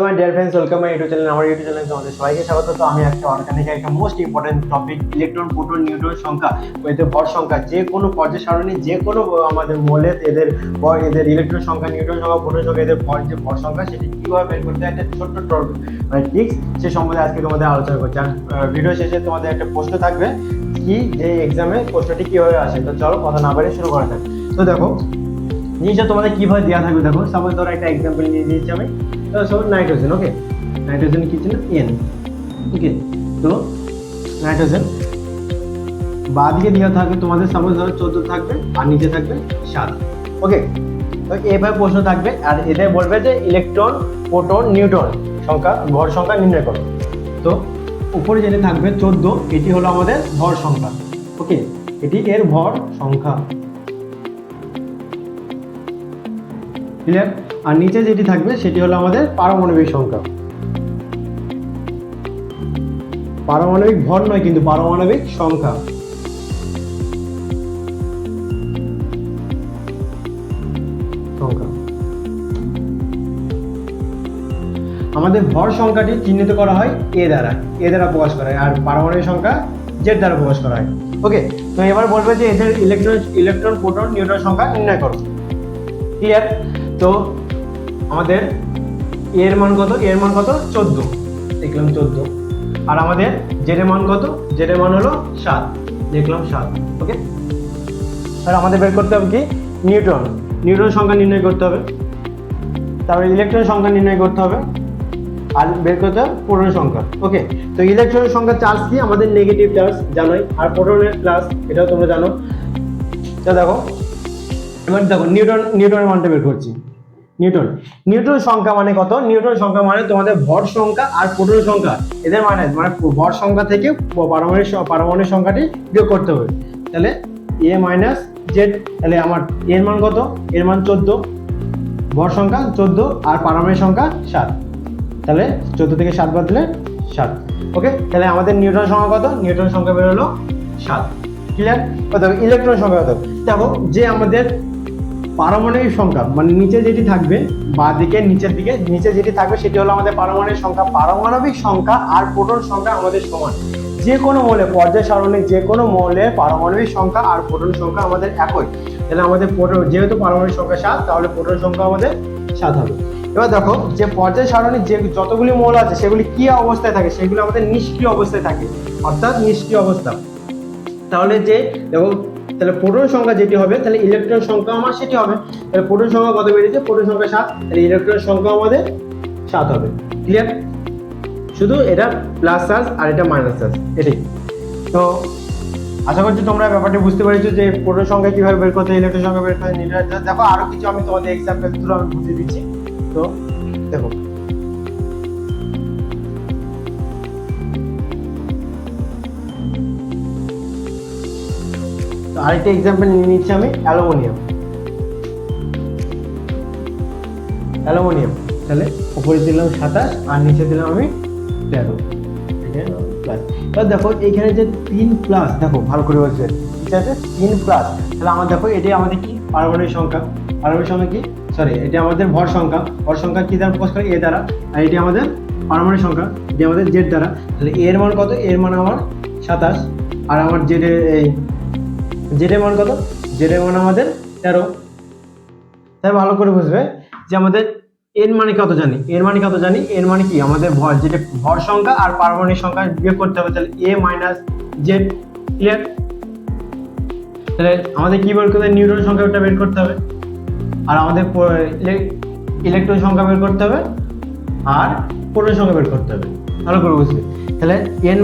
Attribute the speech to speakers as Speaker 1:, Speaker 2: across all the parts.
Speaker 1: আমার dear friends welcome my YouTube channel আমার YouTube চ্যানেলে তোমাদের সবাইকে স্বাগত। তো আমি একটা অর্গানিক একটা most important topic electron proton neutron সংখ্যা। এদের ভর সংখ্যা, যে কোনো পর্যায় সারণী, যে কোনো আমাদের মৌলে এদের এদের ইলেকট্রন সংখ্যা নিউট্রন সংখ্যা প্রোটন সংখ্যা, এদের ভর, যে ভর সংখ্যা, সেটি কীভাবে বের করতে হয় একটা ছোট্ট মানে টিক্স সে সম্বন্ধে আজকে তোমাদের আলোচনা করছি। আর ভিডিও শেষে তোমাদের একটা প্রশ্ন থাকবে, কি, যে এক্সামে প্রশ্নটি কীভাবে আসে? তো চলো কথা না বাড়িয়ে শুরু করা যাক। তো দেখো জিনিসটা তোমাদের কীভাবে দেওয়া থাকবে দেখো? সাপোজ ধরো একটা এক্সাম্পল নিয়ে দিয়েছি আমি। সব নাইট্রোজেন ওকে নাইট্রোজেন কি ছিল? এন ওকে তো নাইট্রোজেন বা দিকে দেওয়া থাকবে তোমাদের সাপোজ ধরো চোদ্দ থাকবে, আর নিচে থাকবে সাত। ওকে তো এভাবে প্রশ্ন থাকবে, আর এদের বলবে যে ইলেকট্রন প্রোটন নিউট্রন সংখ্যা ভর সংখ্যা নির্ণয় করো। তো উপরে যেটা থাকবে চোদ্দ, এটি হলো আমাদের ভর সংখ্যা। ওকে এটি এর ভর সংখ্যা। ক্লিয়ার আর নিচে যেটি থাকবে, সেটি হলো আমাদের পারমাণবিক সংখ্যা। পারমাণবিক ভর নয়, কিন্তু পারমাণবিক সংখ্যা। আমাদের ভর সংখ্যাটি চিহ্নিত করা হয় এ দ্বারা এ দ্বারা প্রকাশ করা হয়, আর পারমাণবিক সংখ্যা জেড দ্বারা প্রকাশ করা হয়। ওকে, তো এবার বলবে যে এদের ইলেকট্রন ইলেকট্রন প্রোটন নিউট্রন সংখ্যা নির্ণয় করো। ক্লিয়ার তো আমাদের এর মান কত? এর মান কত? চোদ্দ। দেখলাম চোদ্দ। আর আমাদের জেড মান কত? জেড মান হলো সাত। দেখলাম সাত। ওকে? আর আমাদের বের করতে হবে কি? নিউট্রন। নিউট্রন সংখ্যা নির্ণয় করতে হবে। তারপরে ইলেকট্রন সংখ্যা নির্ণয় করতে হবে। আর বের করতে হবে প্রোটন সংখ্যা। ওকে? তো ইলেকট্রনের সংখ্যা চার্জ কি? আমাদের নেগেটিভ চার্জ, জানোই। আর প্রোটনের প্লাস, এটাও তোমরা জানো। তো দেখো এবার দেখো, নিউটন, নিউটনের মানটা বের করছি। নিউটন নিউটন সংখ্যা মানে কত? নিউটন সংখ্যা মানে তোমাদের ভর সংখ্যা আর প্রোটন সংখ্যা। এদের মানে মানে ভর সংখ্যা থেকে পারমাণবিক পারমাণবিক সংখ্যাটি বিয়োগ করতে হবে। তাহলে এ মাইনাস জেড তাহলে আমার এর মান কত? এর মান চোদ্দ। ভর সংখ্যা চোদ্দ আর পারমাণবিক সংখ্যা সাত। তাহলে চোদ্দ থেকে সাত বাদ দিলে সাত। ওকে তাহলে আমাদের নিউটন সংখ্যা কত? নিউটন সংখ্যা বের হলো সাত। ক্লিয়ার কত? ইলেকট্রন সংখ্যা কত? দেখো, যে আমাদের পারমাণবিক সংখ্যা মানে নিচে যেটি থাকবে, বা দিকে নিচের দিকে, নিচে যেটি থাকবে সেটি হলো আমাদের পারমাণবিক সংখ্যা। পারমাণবিক সংখ্যা আর প্রোটন সংখ্যা আমাদের সমান। যে কোনো মৌলে, পর্যায় সারণী যে কোনো মৌলের পারমাণবিক সংখ্যা আর প্রোটন সংখ্যা আমাদের একই। তাহলে আমাদের প্রোটন, যেহেতু পারমাণবিক সংখ্যা সাত, তাহলে প্রোটন সংখ্যা আমাদের সাত হবে। এবার দেখো, যে পর্যায় সারণী যে যতগুলি মৌল আছে, সেগুলি কি অবস্থায় থাকে? সেগুলো আমাদের নিষ্ক্রিয় অবস্থায় থাকে। অর্থাৎ নিষ্ক্রিয় অবস্থা। তাহলে যে, দেখো তাহলে প্রোটন সংখ্যা যেটি হবে, তাহলে ইলেকট্রন সংখ্যা আমার সেটি হবে, তাহলে প্রোটন সংখ্যা কত বেরিয়েছে? প্রোটন সংখ্যা সাত, তাহলে ইলেকট্রন সংখ্যা আমাদের সাত হবে। ক্লিয়ার শুধু এটা প্লাস চার্জ আর এটা মাইনাস চার্জ এটাই। তো আশা করছি তোমরা ব্যাপারটি বুঝতে পেরেছ যে প্রোটন সংখ্যা কীভাবে বের করতে ইলেকট্রন সংখ্যা বের করতে নিউট্রন দেখো আরও কিছু আমি তোমাদের এক্সাম্পল থ্রু আমি বুঝিয়ে দিচ্ছি। তো দেখো আরেকটা এক্সাম্পল নিয়ে নিচ্ছি আমি, অ্যালুমিনিয়াম। অ্যালুমিনিয়াম, তাহলে উপরে দিলাম সাতাশ, আর নিচে দিলাম আমি তেরো। প্লাস দেখো, এখানে যে তিন প্লাস দেখো, ভালো করে বলছে। ঠিক আছে? তিন প্লাস তাহলে আমার দেখো এটি আমাদের কি? পারমাণবিক সংখ্যা। পারমাণবিক সংখ্যা কি? সরি এটি আমাদের ভর সংখ্যা। ভর সংখ্যা কি দ্বারা? প্রকাশ করে এ দ্বারা। আর এটি আমাদের পারমাণবিক সংখ্যা। এটি আমাদের জেড দ্বারা। তাহলে এর মান কত? এর মান আমার সাতাশ। আর আমার জেডের এই জেডের মান কত? জেডের মান আমাদের তেরো। তাই ভালো করে বুঝবে যে আমাদের এর মানে কত জানি? এর মানে কত জানি? এর মানে কি? আমাদের ভর, যেটা ভর সংখ্যা আর পারমাণবিক সংখ্যা বিয়োগ করতে হবে, তাহলে এ মাইনাস জেড ক্লিয়ার তাহলে আমাদের কি বের করতে হবে? নিউটন সংখ্যাটা বের করতে হবে। আর আমাদের ইলেকট্রন সংখ্যা বের করতে হবে। আর প্রোটন সংখ্যা বের করতে হবে। ভালো করে বুঝবে তাহলে এন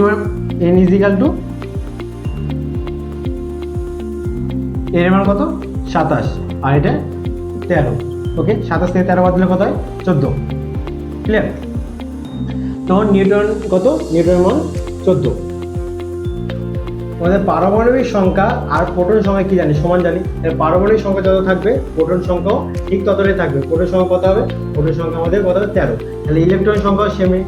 Speaker 1: এন ইজিক্যাল টু এর মান কত? সাতাশ। আর এটা তেরো। ওকে, সাতাশ থেকে তেরো বাদ দিলে কত হয়? চোদ্দ। ক্লিয়ার তখন নিউটন কত? নিউটন মান চোদ্দ। আমাদের পারমাণবিক সংখ্যা আর প্রোটন সংখ্যা কি জানি? সমান জানি। পারমাণবিক সংখ্যা যত থাকবে, প্রোটন সংখ্যাও ঠিক ততটাই থাকবে। প্রোটন সংখ্যা কত হবে? প্রোটন সংখ্যা আমাদের কত হবে? তেরো। তাহলে ইলেকট্রন সংখ্যাও সেমে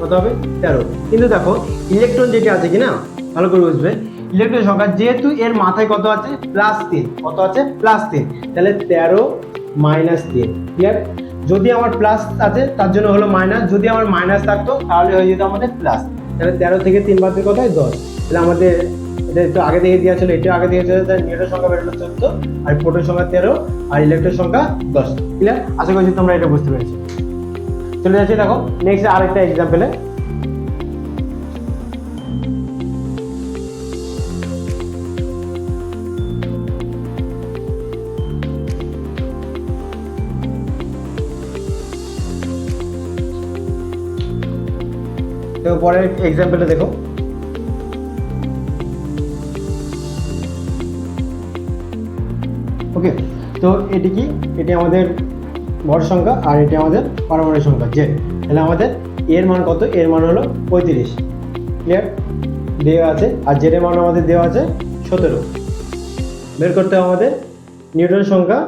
Speaker 1: কত হবে? তেরো। কিন্তু দেখো, ইলেকট্রন যেটি আছে কি না ভালো করে বুঝবে। ইলেকট্রন সংখ্যা যেহেতু এর মাথায় কত আছে? প্লাস তিন। কত আছে? প্লাস তিন। তাহলে তেরো মাইনাস তিন। ক্লিয়ার যদি আমার প্লাস আছে, তার জন্য হলো মাইনাস যদি আমার মাইনাস থাকতো, তাহলে হয়ে যেত আমাদের প্লাস তাহলে তেরো থেকে তিন বাদ দিয়ে কোথায় দশ। তাহলে আমাদের এটা একটু আগে থেকে দেওয়া ছিল এটা আগে থেকে দেওয়া ছিল নিউটন সংখ্যা বেরোলো চোদ্দ, আর প্রোটন সংখ্যা তেরো, আর ইলেকট্রন সংখ্যা দশ। ক্লিয়ার আশা করছি তোমরা এটা বুঝতে পেরেছ। চলে যাচ্ছি, দেখো নেক্সট আরেকটা এক্সাম্পলে তো পরের এক্সাম্পলটা দেখো। ওকে তো এটি কি? এটি আমাদের ভর সংখ্যা আর এটি আমাদের পারমাণবিক সংখ্যা। জেড তাহলে আমাদের এর মান কত? এর মান হলো পঁয়ত্রিশ। ক্লিয়ার দেওয়া আছে। আর জেডের মান আমাদের দেওয়া আছে সতেরো। বের করতে হবে আমাদের নিউটন সংখ্যা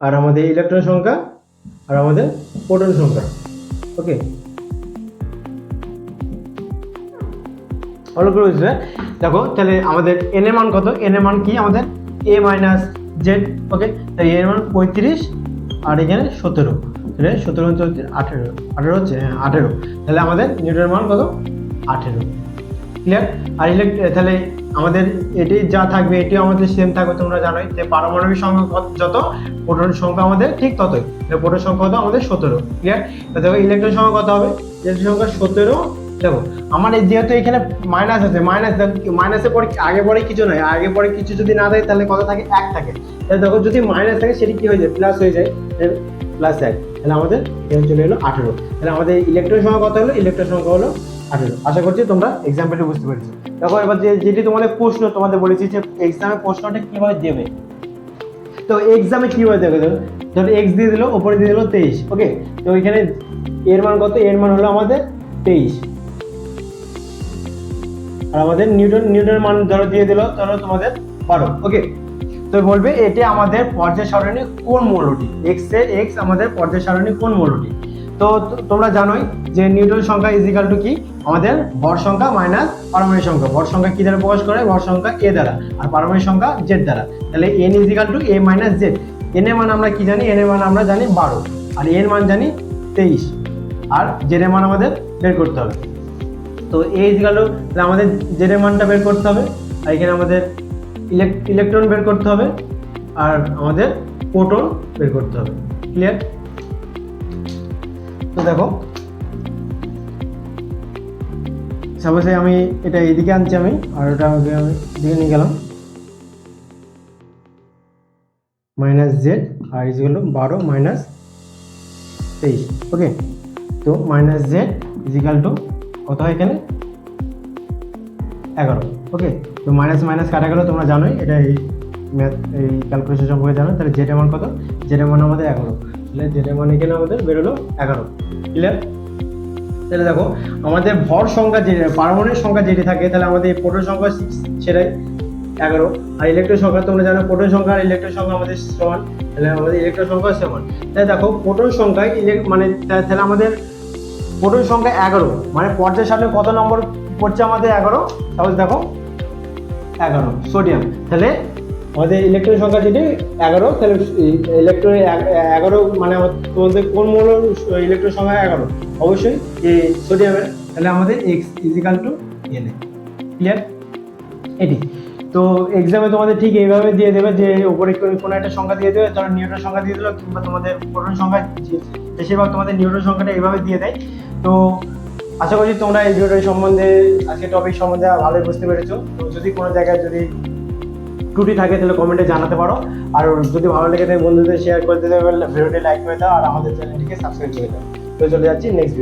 Speaker 1: আর আমাদের ইলেকট্রন সংখ্যা আর আমাদের প্রোটন সংখ্যা। ওকে ভালো করে বুঝবে দেখো, তাহলে আমাদের এন এর মান কত? এন এর মান কি? আমাদের এ মাইনাস জেড ওকে তাই এর মান পঁয়ত্রিশ, আর এখানে সতেরো। তাহলে সতেরো হচ্ছে আঠেরো। আঠেরো হচ্ছে হ্যাঁ আঠেরো। তাহলে আমাদের নিউটনের মান কত? আঠেরো। ক্লিয়ার আর ইলেক্ট তাহলে আমাদের এটি যা থাকবে, এটিও আমাদের সেম থাকবে, তোমরা জানোই। যে পারমাণবিক সংখ্যা যত। প্রোটন সংখ্যা আমাদের ঠিক ততই। প্রোটন সংখ্যা কত? আমাদের সতেরো। ক্লিয়ার দেখো ইলেকট্রন সংখ্যা কত হবে? ইলেকট্রন সংখ্যা সতেরো দেখো, আমার যেহেতু এখানে মাইনাস আছে মাইনাস মাইনাসের পরে আগে পরে কিছু নয়, আগে পরে কিছু যদি না দেয় তাহলে কত থাকে? এক থাকে। তাহলে দেখো যদি মাইনাস থাকে সেটি কি হয়ে যায়? প্লাস হয়ে যায়। প্লাস এক। তাহলে আমাদের এখানে চলে এলো আঠেরো। তাহলে আমাদের ইলেকট্রন সংখ্যা কত হলো? ইলেকট্রন সংখ্যা হলো আঠেরো। আশা করছি তোমরা এক্সাম্পলটা বুঝতে পেরেছ। দেখো, এবার যে যেটি তোমাদের প্রশ্ন তোমাদের বলেছি যে এক্সামে প্রশ্নটা কীভাবে দেবে? তো এক্সামে কীভাবে দেবে? ধরো ধরো এক্স দিয়ে দিলো, ওপরে দিয়ে দিলো তেইশ। ওকে তো এখানে এর মান কত? এর মান হলো আমাদের তেইশ। আর আমাদের নিউটন, নিউটনের মান ধরো দিয়ে দিল, ধরো তোমাদের বারো ওকে তো বলবে এটা আমাদের পর্যায় সারণী কোন মৌলটি? এক্সের এক্স আমাদের পর্যায় সারণী কোন মৌলটি? তো তো- তোমরা জানোই যে নিউটন সংখ্যা ইজিক্যাল টু কি? আমাদের ভর সংখ্যা মাইনাস পারমাণবিক সংখ্যা। ভর সংখ্যা কি দ্বারা প্রকাশ করে? ভর সংখ্যা এ দ্বারা। আর পারমাণবিক সংখ্যা জেড দ্বারা। তাহলে N equal to A minus Z N এর মান আমরা কি জানি? এন এর মান আমরা জানি বারো। আর এর মান জানি তেইশ। আর জেড এর মান আমাদের বের করতে হবে। তো এই তাহলে আমাদের জেড এর মানটা বের করতে হবে, আর এখানে আমাদের ইলেকট্রন বের করতে হবে, আর আমাদের প্রোটন বের করতে হবে। ক্লিয়ার তো দেখো সাপোজে আমি এটা এইদিকে আনছি আমি, আর ওটা আমাকে আমি দিকে নিয়ে গেলাম। মাইনাস জেড আর ইজিক্যাল টু বারো মাইনাস তেইশ ওকে তো মাইনাস জেড ইজিক্যাল টু কত হয় এখানে? এগারো। ওকে তো মাইনাস মাইনাস কাটা গেল, তোমরা জানোই, এটা এই ম্যাথ এই ক্যালকুলেশন সম্পর্কে জানো। তাহলে জেড মান কত? জেড মান আমাদের এগারো। তাহলে জেড মান এখানে আমাদের বেরোলো এগারো। ক্লিয়ার তাহলে দেখো, আমাদের ভর সংখ্যা যে, পারমাণবিক সংখ্যা যেটি থাকে, তাহলে আমাদের প্রোটন সংখ্যা সেটাই এগারো। আর ইলেকট্রন সংখ্যা, তোমরা জানো প্রোটন সংখ্যা আর ইলেকট্রন সংখ্যা আমাদের সমান। তাহলে আমাদের ইলেকট্রন সংখ্যা সমান। তাহলে দেখো প্রোটন সংখ্যায় মানে তাহলে আমাদের প্রোটন সংখ্যা এগারো। মানে পর্যায় সামনে কত নম্বর পড়ছে আমাদের এগারো? তাহলে দেখো, এগারো সোডিয়াম তাহলে আমাদের ইলেকট্রন সংখ্যা যেটি এগারো, তাহলে ইলেকট্রন এগারো মানে তোমাদের কোন মূল ইলেকট্রন সংখ্যা এগারো? অবশ্যই এই সোডিয়ামের তাহলে আমাদের X equal to N clear এটি তো এক্সামে তোমাদের ঠিক এইভাবে দিয়ে দেবে যে উপরে কোনো একটা সংখ্যা দিয়ে দেবে, ধরো নিউটন সংখ্যা দিয়ে দিলো কিংবা তোমাদের প্রোটন সংখ্যা বেশিরভাগ তোমাদের নিউটন সংখ্যাটা এইভাবে দিয়ে দেয়। তো আশা করছি তোমরা এই ভিডিওটার সম্বন্ধে আজকে টপিক সম্বন্ধে ভালোই বুঝতে পেরেছ। তো যদি কোনো জায়গায় যদি ত্রুটি থাকে তাহলে কমেন্টে জানাতে পারো। আর যদি ভালো লেগে থাকে বন্ধুদের শেয়ার করে দিতে পারলে ভিডিওটি লাইক করে দাও আর আমাদের চ্যানেলটিকে সাবস্ক্রাইব করে দাও। তো চলে যাচ্ছি নেক্সট ভিডিও